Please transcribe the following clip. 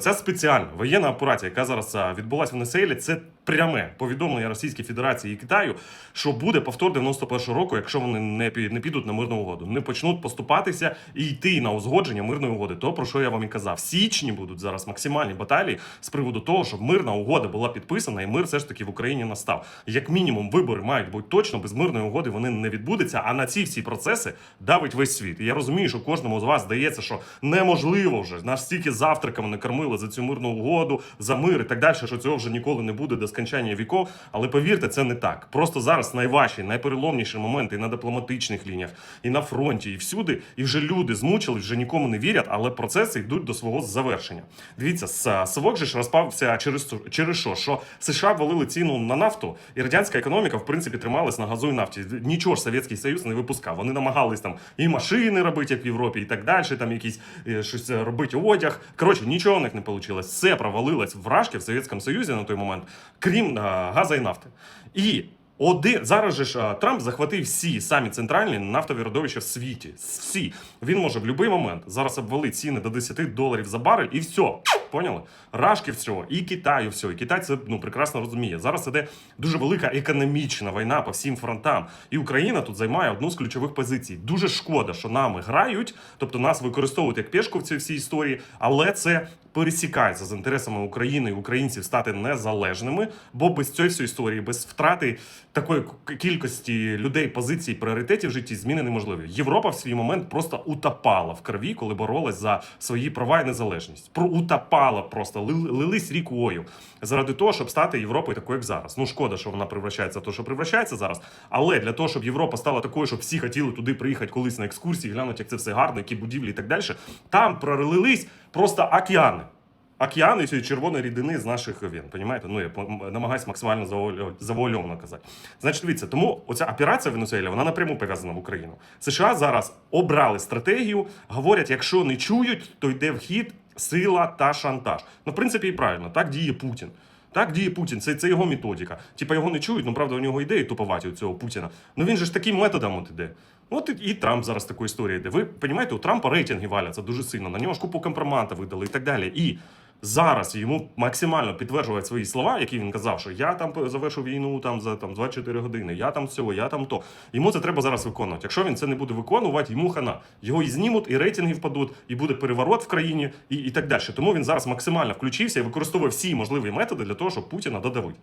оця спеціальна воєнна операція, яка зараз відбулася в Неселі, це пряме повідомлення Російської Федерації і Китаю, що буде повтор 91-го року, якщо вони не не підуть на мирну угоду, не почнуть поступатися і йти на узгодження мирної угоди. То про що я вам і казав. В січні будуть зараз максимальні баталії з приводу того, щоб мирна угода була підписана, і мир все ж таки в Україні настав. Як мінімум, вибори мають бути точно, без мирної угоди вони не відбудуться. А на ці всі процеси давить весь світ. І я розумію, що кожному з вас здається, що неможливо вже нас стільки завтраками не кормили за цю мирну угоду, за мир і так далі, що цього вже ніколи не буде до скончання віков. Але повірте, це не так. Просто зараз найважчі, найпереломніші моменти і на дипломатичних лініях, і на фронті, і всюди. І вже люди змучились, вже нікому не вірять, але процеси йдуть до свого завершення. Дивіться, с- совок же ж розпався через через що? Що США ввалили ціну на нафту, і радянська економіка в принципі трималась на газу і нафті. Нічого ж Совєтський Союз не випускав. Вони намагались там і машини робити, як в Європі, і так далі. Там якісь е, щось е, робити одяг. Коротше, нічого в них не вийшло. Все провалилось в рашки в Совєтському Союзі на той момент, крім е, газу і нафти. І один зараз же ж а, Трамп захватив всі самі центральні нафтові родовища в світі. Всі він може в будь-який момент зараз обвалити ціни до 10 доларів за барель, і все. Поняли? Рашки всього, і Китаю всього. І Китай це ну прекрасно розуміє. Зараз іде дуже велика економічна війна по всім фронтам. І Україна тут займає одну з ключових позицій. Дуже шкода, що нами грають, тобто нас використовують як пешку в цій всій історії, але це пересікається з інтересами України і українців стати незалежними, бо без цієї всієї історії, без втрати такої кількості людей, позицій, пріоритетів в житті зміни неможливі. Європа в свій момент просто утопала в крові, коли боролась за свої права і незалежність. Про утопала просто ли- лились рікою заради того, щоб стати Європою такою, як зараз. Ну шкода, що вона превращається в те, що превращається зараз. Але для того, щоб Європа стала такою, щоб всі хотіли туди приїхати колись на екскурсії, глянути, як це все гарно, які будівлі і так далі. Там пролились просто океани. Океани цієї червоної рідини з наших вен. Понімаєте? Ну я намагаюсь максимально завуальовано казати. Значить, дивіться, тому оця операція в Венесуелі, вона напряму пов'язана в Україну. США зараз обрали стратегію, говорять, якщо не чують, то йде в хід сила та шантаж. Ну, в принципі, і правильно, так діє Путін. Так діє Путін, це, це його методика. Типа його не чують, ну правда, у нього ідеї туповаті у цього Путіна. Ну він же ж таким методом от іде. От і, і Трамп зараз такою історією йде. Ви розумієте, у Трампа рейтинги валяться дуже сильно. На нього ж купу компромата видали і так далі. І зараз йому максимально підтверджують свої слова, які він казав, що я там завершив війну там за там 24 години, я там цього, я там то. Йому це треба зараз виконувати. Якщо він це не буде виконувати, йому хана. Його і знімуть, і рейтинги впадуть, і буде переворот в країні, і, і так далі. Тому він зараз максимально включився і використовує всі можливі методи для того, щоб Путіна додавити.